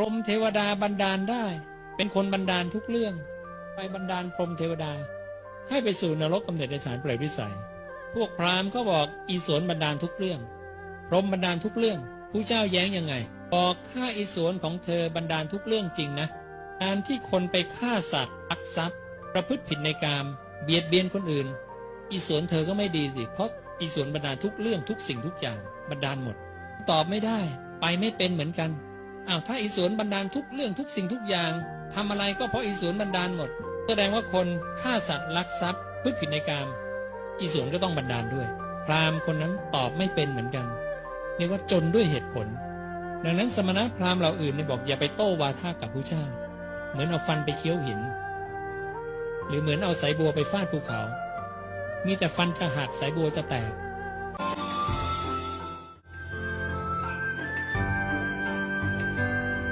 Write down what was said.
รหมเทวดาบันดาลได้ เป็นคนบันดาลทุกเรื่อง ไปบันดาลพรหมเทวดา ให้ไปสู่นรกกำเนิดในฉานเปรตวิสัย พวกพราหมณ์ก็บอกอีสวนบันดาลทุกเรื่อง พรหมบันดาลทุกเรื่องผู้เจ้าแย้งยังไง บอกถ้าอีสวนของเธอบันดาลทุกเรื่องจริงนะการที่คนไปฆ่าสัตว์ลักทรัพย์ ประพฤติผิดในกาม เบียดเบียนคนอื่น อีสวนเธอก็ไม่ดีสิเพราะอีสวนบันดาลทุกเรื่องทุกสิ่งทุกอย่างบันดาลหมด ตอบไม่ได้ ไปไม่เป็นเหมือนกัน อ้าวถ้าอีสวนบันดาลทุกเรื่องทุกสิ่งทุกอย่างทำอะไรก็เพราะอีสวนบันดาลหมด แสดงว่าคนฆ่าสัตว์ลักทรัพย์พฤติผิดในกามอีสวนก็ต้องบันดาลด้วย พราหมณ์คนนั้นตอบไม่เป็นเหมือนกันเรียกว่าจนด้วยเหตุผล ดังนั้นสมณะพราหมณ์เหล่าอื่นเนี่ยบอกอย่าไปโต้วาทากับผู้เจ้า เหมือนเอาฟันไปเคี้ยวหิน หรือเหมือนเอาสายบัวไปฟาดภูเขา มีแต่ฟันจะหักสายบัวจะแตก